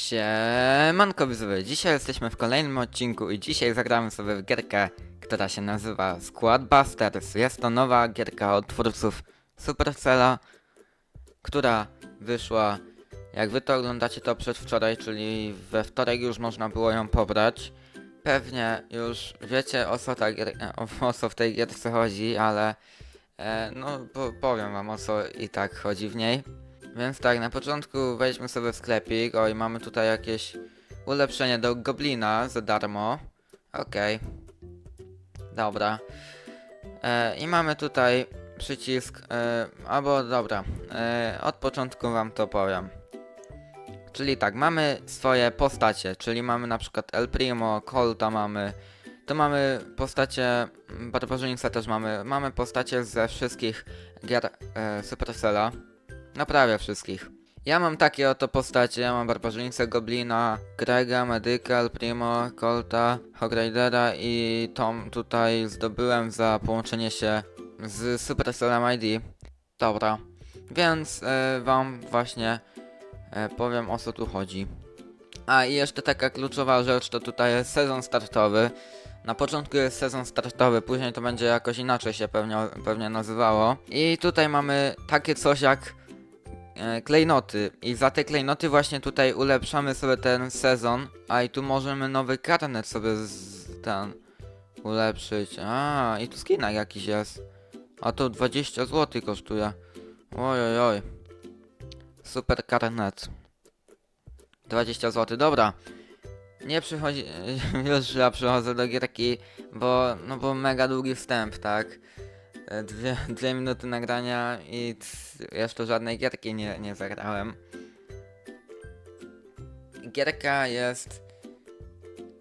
Siemanko widzowie, dzisiaj jesteśmy w kolejnym odcinku i dzisiaj zagramy sobie w gierkę, która się nazywa Squad Busters. Jest to nowa gierka od twórców Supercella, która wyszła, jak wy to oglądacie to przedwczoraj, czyli we wtorek już można było ją pobrać. Pewnie już wiecie o co, o, co w tej gierce chodzi, ale e, no po, powiem wam o co i tak chodzi w niej. Więc tak, na początku wejdźmy sobie w sklepik. Oj, mamy tutaj jakieś ulepszenie do goblina za darmo. Okej. Dobra. E, I mamy tutaj przycisk, e, albo dobra, e, od początku wam to powiem. Czyli tak, mamy swoje postacie, czyli mamy na przykład El Primo, Colta mamy, tu mamy postacie, Barbarzyńca też mamy, mamy postacie ze wszystkich gier e, Supercella. Prawie wszystkich. Ja mam takie oto postacie, ja mam Barbarzyńcę, Goblina, Grega, Medical, Primo, Colta, Hogridera i Tom tutaj zdobyłem za połączenie się z Supercellem ID. Dobra, więc e, wam właśnie e, powiem o co tu chodzi. A i jeszcze taka kluczowa rzecz to tutaj jest sezon startowy. Na początku jest sezon startowy, później to będzie jakoś inaczej się pewnie, pewnie nazywało. I tutaj mamy takie coś jak klejnoty i za te klejnoty właśnie tutaj ulepszamy sobie ten sezon, a i tu możemy nowy karnet sobie z, ten ulepszyć. A i tu skinak jakiś jest. A to 20 zł kosztuje. Oj oj. Super karnet. 20 zł, dobra. Nie przychodzi, już ja przychodzę do gierki, bo, no bo mega długi wstęp, tak? E, Dwie, dwie minuty nagrania i jeszcze żadnej gierki nie, nie zagrałem. Gierka jest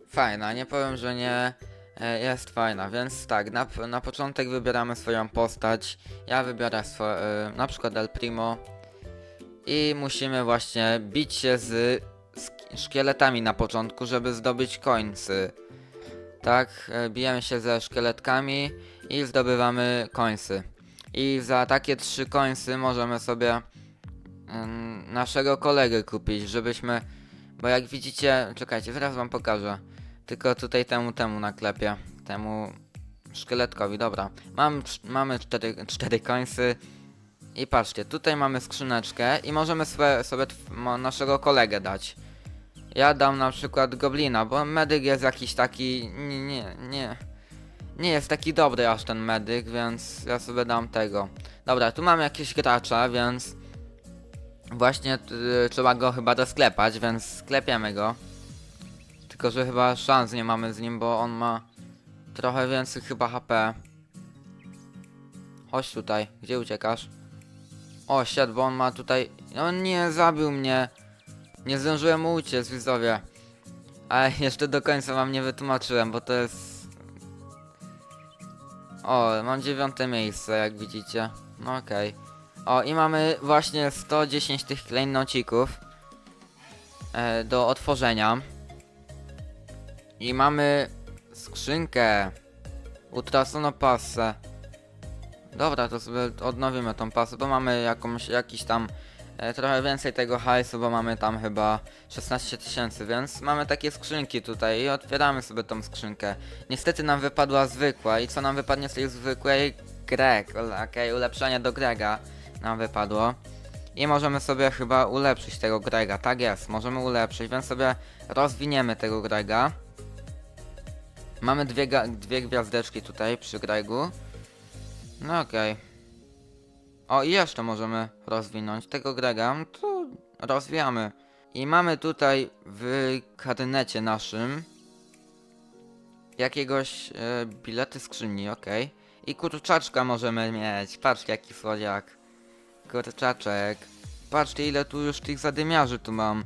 fajna, nie powiem, że nie. e, Jest fajna, więc tak, na, na początek wybieramy swoją postać. Ja wybiorę swo, e, na przykład El Primo. I musimy właśnie bić się z szkieletami na początku, żeby zdobyć końcy. Tak, bijemy się ze szkieletkami i zdobywamy końsy. I za takie trzy końsy możemy sobie ym, naszego kolegę kupić, żebyśmy. Bo jak widzicie, czekajcie, zaraz wam pokażę. Tylko tutaj temu temu naklepię. Temu szkieletkowi, dobra. Mam, mamy cztery, cztery końsy. I patrzcie, tutaj mamy skrzyneczkę i możemy sobie, sobie naszego kolegę dać. Ja dam na przykład goblina, bo medyk jest jakiś taki. Nie, nie, nie. Nie jest taki dobry aż ten medyk, więc ja sobie dam tego. Dobra, tu mamy jakieś gracza, więc właśnie y, trzeba go chyba dosklepać, więc sklepiemy go. Tylko, że chyba szans nie mamy z nim, bo on ma trochę więcej chyba HP. Chodź tutaj, gdzie uciekasz? O, siad, bo on ma tutaj... On nie zabił mnie. Nie zdążyłem uciec, widzowie. Ale jeszcze do końca wam nie wytłumaczyłem, bo to jest o, mam dziewiąte miejsce, jak widzicie. No okej. O, i mamy właśnie 110 tych klejnocików e, do otworzenia. I mamy skrzynkę. Utracono pasę. Dobra, to sobie odnowimy tą pasę, bo mamy jakąś, jakiś tam trochę więcej tego hajsu, bo mamy tam chyba 16 tysięcy, więc mamy takie skrzynki tutaj i otwieramy sobie tą skrzynkę. Niestety nam wypadła zwykła i co nam wypadnie z tej zwykłej? Greg, okej, ulepszenie do Grega nam wypadło. I możemy sobie chyba ulepszyć tego Grega, tak jest, możemy ulepszyć, więc sobie rozwiniemy tego Grega. Mamy dwie, dwie gwiazdeczki tutaj przy Gregu. No okej. O, i jeszcze możemy rozwinąć tego Grega, no to rozwijamy. I mamy tutaj w kadynecie naszym jakiegoś e, bilety skrzyni, okej. I kurczaczka możemy mieć. Patrzcie jaki słodziak. Kurczaczek. Patrzcie ile tu już tych zadymiarzy tu mam.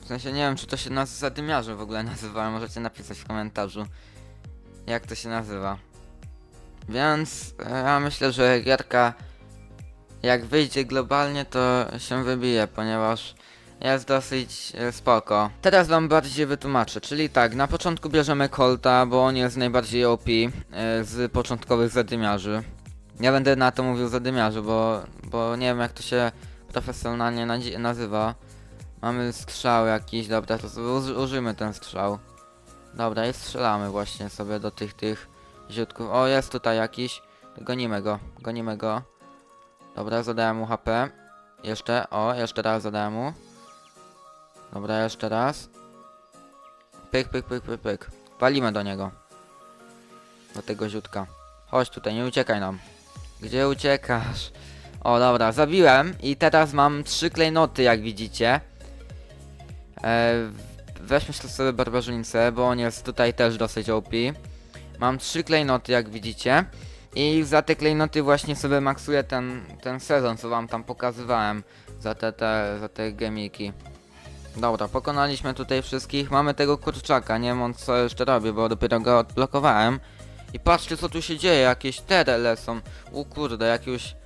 W sensie nie wiem czy to się nas zadymiarzy w ogóle nazywa, możecie napisać w komentarzu. Jak to się nazywa. Więc e, ja myślę, że gierka jak wyjdzie globalnie to się wybije, ponieważ jest dosyć e, spoko. Teraz wam bardziej wytłumaczę, czyli tak, na początku bierzemy Colta, bo on jest najbardziej OP e, z początkowych zadymiarzy. Nie będę na to mówił zadymiarzy, bo, bo nie wiem jak to się profesjonalnie nazywa. Mamy strzał jakiś, dobra, to sobie uży- użyjmy ten strzał. Dobra, i strzelamy właśnie sobie do tych, tych ziutków. O, jest tutaj jakiś. Gonimy go, gonimy go. Dobra, zadałem mu HP. Jeszcze, o, jeszcze raz zadałem mu. Dobra, jeszcze raz. Pyk, pyk, pyk, pyk, pyk. Walimy do niego. Do tego ziutka. Chodź tutaj, nie uciekaj nam. Gdzie uciekasz? O, dobra, zabiłem i teraz mam trzy klejnoty, jak widzicie. E, weźmy sobie barbarzyńcę, bo on jest tutaj też dosyć OP. Mam trzy klejnoty, jak widzicie. I za te klejnoty właśnie sobie maksuję ten, ten sezon, co wam tam pokazywałem. Za te, te, za te gemiki. Dobra, pokonaliśmy tutaj wszystkich. Mamy tego kurczaka, nie wiem on co jeszcze robi, bo dopiero go odblokowałem. I patrzcie co tu się dzieje, jakieś terele są. U kurde, jakiegoś...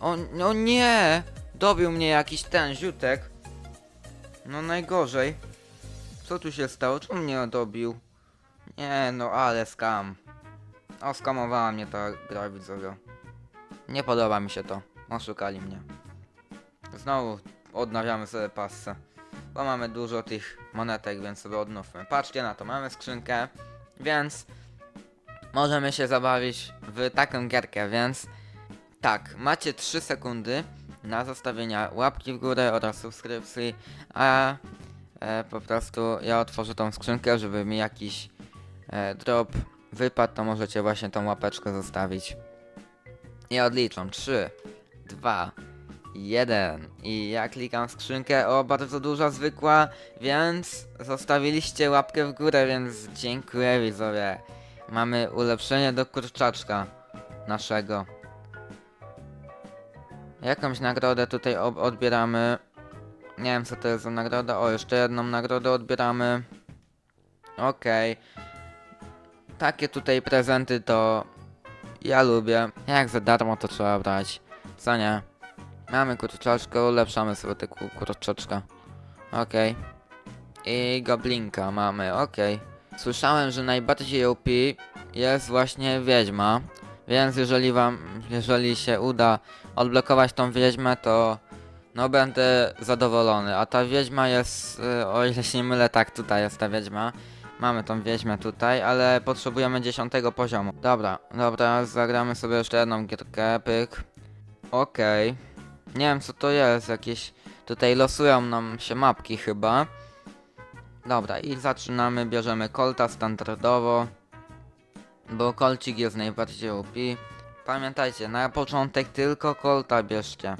O, o nie! Dobił mnie jakiś ten ziutek. No najgorzej. Co tu się stało? Czemu mnie dobił? Nie no, ale skam. Oskamowała mnie ta gra widzowie. Nie podoba mi się to. Oszukali mnie. Znowu odnawiamy sobie passę. Bo mamy dużo tych monetek, więc sobie odnówmy. Patrzcie na to, mamy skrzynkę, więc możemy się zabawić w taką gierkę, więc tak, macie 3 sekundy na zostawienia łapki w górę oraz subskrypcji, a e, po prostu ja otworzę tą skrzynkę, żeby mi jakiś drop wypadł, to możecie właśnie tą łapeczkę zostawić. Ja odliczam 3, 2, 1 i ja klikam skrzynkę, o bardzo duża zwykła, więc zostawiliście łapkę w górę, więc dziękuję widzowie. Mamy ulepszenie do kurczaczka naszego. Jakąś nagrodę tutaj odbieramy. Nie wiem co to jest za nagroda. O, jeszcze jedną nagrodę odbieramy. Okej. Takie tutaj prezenty to ja lubię. Jak za darmo to trzeba brać. Co nie? Mamy kurczaczkę, ulepszamy sobie tego kurczaczka. Okej. I goblinka mamy, okej. Słyszałem, że najbardziej OP jest właśnie wiedźma. Więc jeżeli wam, jeżeli się uda odblokować tą wiedźmę, to no będę zadowolony. A ta wiedźma jest, y, o ile się nie mylę, tak tutaj jest ta wiedźma. Mamy tą wiedźmę tutaj, ale potrzebujemy 10 poziomu. Dobra, dobra, zagramy sobie jeszcze jedną gierkę, pyk. Okej. Nie wiem co to jest, jakieś... Tutaj losują nam się mapki chyba. Dobra, i zaczynamy, bierzemy kolta standardowo. Bo kolcik jest najbardziej OP. Pamiętajcie, na początek tylko kolta bierzcie.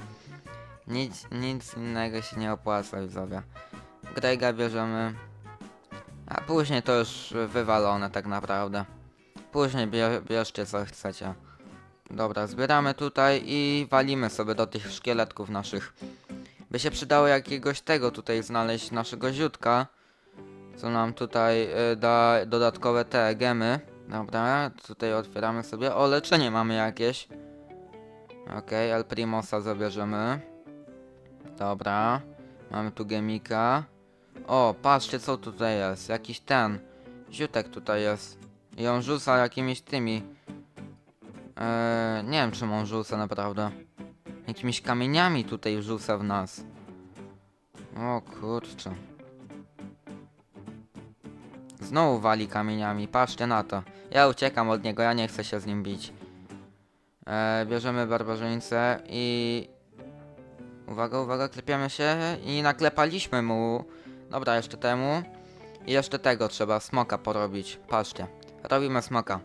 Nic, nic innego się nie opłaca, widzowie. Grega bierzemy. A później to już wywalone tak naprawdę. Później bie, bierzcie co chcecie. Dobra, zbieramy tutaj i walimy sobie do tych szkieletków naszych. By się przydało jakiegoś tego tutaj znaleźć, naszego ziutka. Co nam tutaj y, da dodatkowe te gemy. Dobra, tutaj otwieramy sobie. O, leczenie mamy jakieś. Okej, El Primosa zabierzemy. Dobra, mamy tu gemika. O, patrzcie co tutaj jest. Jakiś ten. Ziutek tutaj jest. I on rzuca jakimiś tymi. Eee, nie wiem czym on rzuca naprawdę. Jakimiś kamieniami tutaj rzuca w nas. O kurczę. Znowu wali kamieniami, patrzcie na to. Ja uciekam od niego, ja nie chcę się z nim bić. Eee, bierzemy barbarzyńcę i... Uwaga, uwaga, klepiamy się i naklepaliśmy mu. Dobra, jeszcze temu. I jeszcze tego trzeba, smoka porobić. Patrzcie, robimy smoka.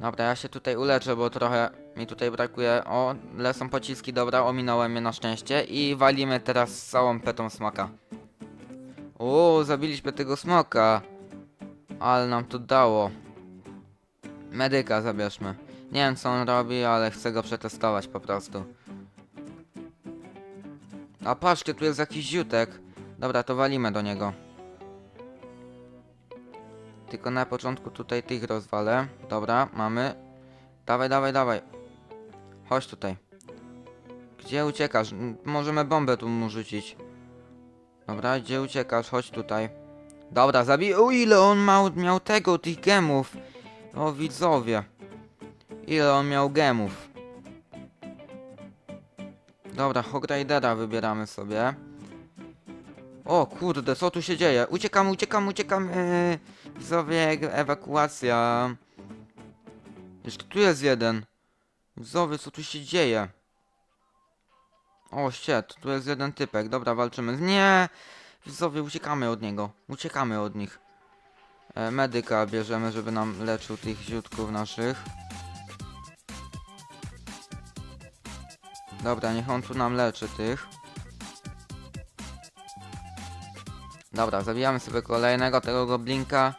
Dobra, ja się tutaj uleczę, bo trochę mi tutaj brakuje. O, lecą pociski, dobra, ominąłem mnie na szczęście. I walimy teraz całą petą smoka. O, zabiliśmy tego smoka. Ale nam to dało. Medyka zabierzmy. Nie wiem co on robi, ale chcę go przetestować po prostu. A patrzcie, tu jest jakiś ziutek. Dobra, to walimy do niego. Tylko na początku tutaj tych rozwalę. Dobra, mamy. Dawaj, dawaj, dawaj. Chodź tutaj. Gdzie uciekasz? Możemy bombę tu mu rzucić. Dobra, gdzie uciekasz? Chodź tutaj. Dobra, zabij. O ile on miał, miał tego, tych gemów. O widzowie. Ile on miał gemów. Dobra, Hogridera wybieramy sobie. O kurde, co tu się dzieje? Uciekamy, uciekamy, uciekamy. Widzowie, ewakuacja. Jeszcze tu jest jeden. Widzowie, co tu się dzieje? O, shit, tu jest jeden typek. Dobra, walczymy. Nie! Widzowie, uciekamy od niego. Uciekamy od nich. E, medyka bierzemy, żeby nam leczył tych ziutków naszych. Dobra, niech on tu nam leczy tych. Dobra, zabijamy sobie kolejnego tego goblinka.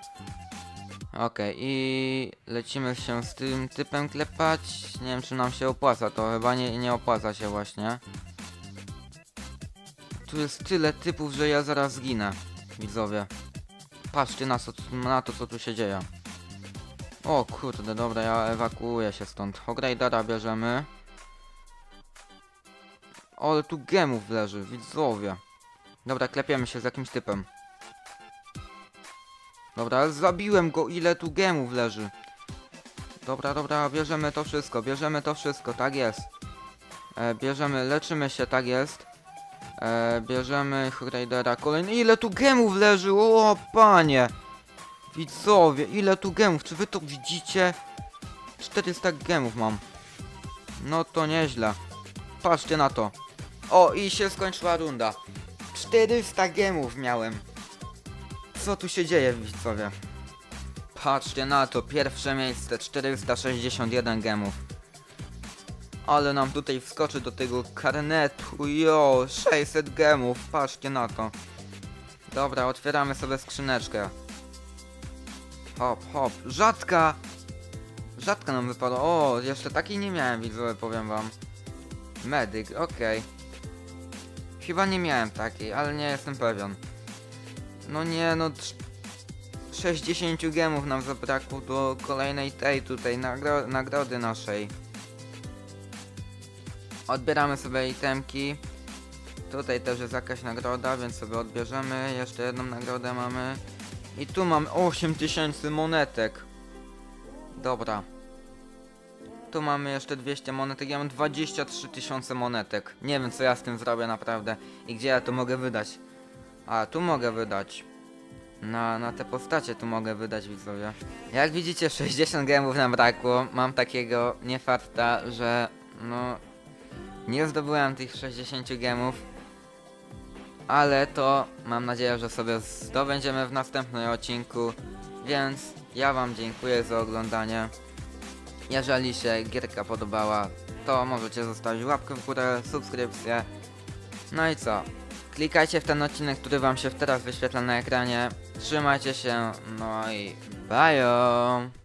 Okej, i lecimy się z tym typem klepać. Nie wiem, czy nam się opłaca, to chyba nie, nie opłaca się właśnie. Tu jest tyle typów, że ja zaraz zginę, widzowie. Patrzcie na, na to, co tu się dzieje. O kurde, dobra, ja ewakuuję się stąd. Hogradera bierzemy. O, ale tu gemów leży, widzowie. Dobra, klepiemy się z jakimś typem. Dobra, zabiłem go, ile tu gemów leży. Dobra, dobra, bierzemy to wszystko, bierzemy to wszystko, tak jest. E, bierzemy, leczymy się, tak jest. E, bierzemy Hraidera kolejny. Ile tu gemów leży? O panie! Widzowie, ile tu gemów? Czy wy to widzicie? 400 gemów mam. No to nieźle. Patrzcie na to. O, i się skończyła runda. 400 gemów miałem. Co tu się dzieje, widzowie? Patrzcie na to, pierwsze miejsce, 461 gemów. Ale nam tutaj wskoczy do tego karnetu, jo, 600 gemów, patrzcie na to. Dobra, otwieramy sobie skrzyneczkę. Hop, hop, rzadka! Rzadka nam wypadła, o, jeszcze takiej nie miałem, widzowie, powiem wam. Medyk, okej. Chyba nie miałem takiej, ale nie jestem pewien. No nie, no... trz- 60 gemów nam zabrakło do kolejnej tej tutaj nagro nagrody naszej. Odbieramy sobie itemki. Tutaj też jest jakaś nagroda, więc sobie odbierzemy. Jeszcze jedną nagrodę mamy. I tu mamy 8000 monetek. Dobra. Tu mamy jeszcze 200 monetek, ja mam 23 tysiące monetek. Nie wiem co ja z tym zrobię naprawdę i gdzie ja to mogę wydać. A, tu mogę wydać. Na, na te postacie tu mogę wydać widzowie. Jak widzicie 60 gemów nam brakło. Mam takiego niefarta, że no nie zdobyłem tych 60 gemów. Ale to mam nadzieję, że sobie zdobędziemy w następnym odcinku. Więc ja wam dziękuję za oglądanie. Jeżeli się gierka podobała, to możecie zostawić łapkę w górę, subskrypcję. No i co? Klikajcie w ten odcinek, który wam się teraz wyświetla na ekranie. Trzymajcie się, no i bajo!